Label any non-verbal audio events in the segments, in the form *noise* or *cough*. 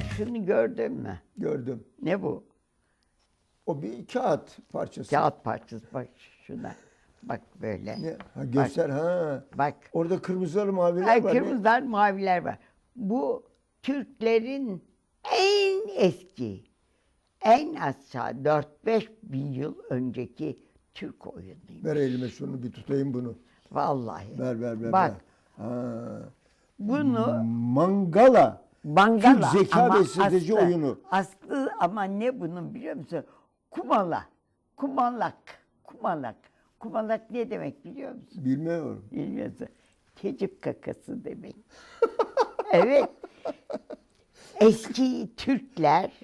şunu gördün mü? Gördüm. Ne bu? O bir kağıt parçası. Kağıt parçası bak şuna. Bak böyle. Ne? Ha, göster ha. Bak. Orada kırmızılı maviler Ay, var. ne? kırmızılar, maviler var. Bu Türklerin en eski, en aşağı 4-5 bin yıl önceki Türk oyunuymuş. Ver elime şunu bir tutayım bunu. Vallahi. Ver ver ver. Bak ver. Ha. bunu Mangala. Mangala Türk zeka ama ve strateji aslı- oyunu. Aslı ama ne bunun biliyor musun? Kumala. Kumalak. Kumalak. Kumalak ne demek biliyor musun? Bilmiyorum. Bilmiyorsun. Kecip kakası demek. *laughs* evet. Eski Türkler,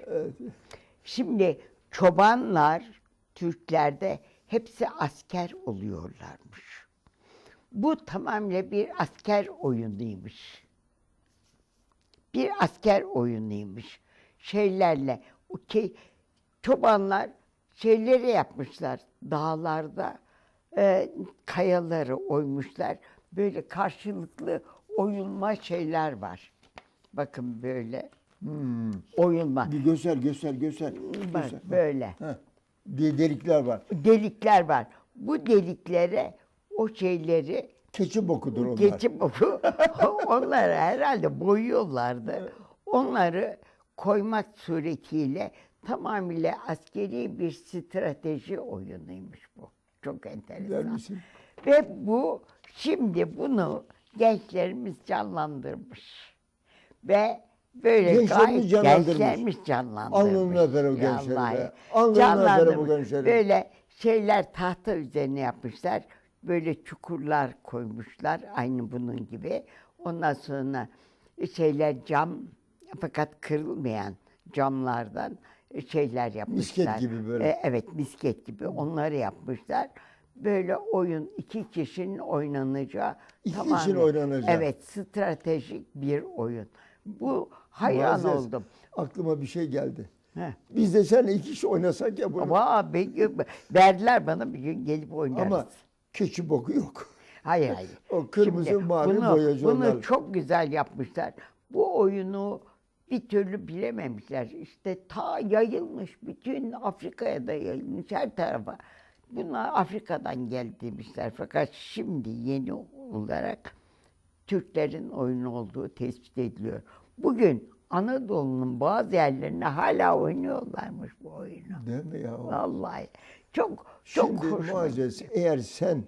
şimdi çobanlar Türklerde hepsi asker oluyorlarmış. Bu tamamıyla bir asker oyunuymuş. Bir asker oyunuymuş. Şeylerle, o ki çobanlar şeyleri yapmışlar dağlarda e, kayaları oymuşlar. Böyle karşılıklı oyulma şeyler var. Bakın böyle Hmm. oyulma. Bir göster göster göster. Bak göster. böyle. Heh. Bir delikler var. Delikler var. Bu deliklere o şeyleri Keçi bokudur onlar. geçip *laughs* onları herhalde boyuyorlardı. Onları koymak suretiyle tamamıyla askeri bir strateji oyunuymuş bu. Çok enteresan. Ve bu şimdi bunu gençlerimiz canlandırmış. Ve böyle Gençlerimiz gayet canlandırmış. gençlerimiz canlandırmış. Alnını öper o gençleri. Alnını öper Canlandırmış. gençleri. Böyle şeyler tahta üzerine yapmışlar. Böyle çukurlar koymuşlar aynı bunun gibi. Ondan sonra şeyler cam fakat kırılmayan camlardan şeyler yapmışlar. gibi böyle. E, evet misket gibi onları yapmışlar. Böyle oyun iki kişinin oynanacağı. İki tamamen- kişinin oynanacağı. Evet stratejik bir oyun. Bu hayran Muazzez, oldum. Aklıma bir şey geldi. Heh. Biz de seninle iki kişi oynasak ya bunu. Ama abi, verdiler bana bir gün gelip oynarız. Ama keçi boku yok. hayır hayır. *laughs* O kırmızı, mavi bunu, boyacı Bunu onlar. çok güzel yapmışlar. Bu oyunu bir türlü bilememişler. İşte ta yayılmış, bütün Afrika'ya da yayılmış her tarafa. Bunlar Afrika'dan geldi demişler. Fakat şimdi yeni olarak Türklerin oyunu olduğu tespit ediliyor. Bugün Anadolu'nun bazı yerlerinde hala oynuyorlarmış bu oyunu. Değil mi ya? Vallahi çok çok Şimdi hoşuma Muazzez eğer sen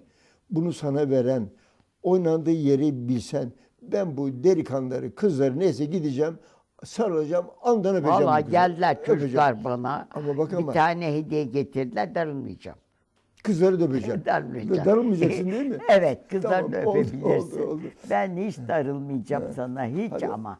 bunu sana veren, oynandığı yeri bilsen, ben bu delikanlıları, kızları neyse gideceğim, sarılacağım, andan öpeceğim. bu Vallahi kızı. geldiler Öpeceğim. çocuklar bana. Ama bak ama- Bir tane hediye getirdiler, darılmayacağım. Kızları da öpeceğim. *laughs* darılmayacağım. Darılmayacaksın değil mi? *laughs* evet, kızlar da Tamam, oldu, öpebilirsin. oldu, oldu. Ben hiç darılmayacağım sana, hiç Hadi. ama.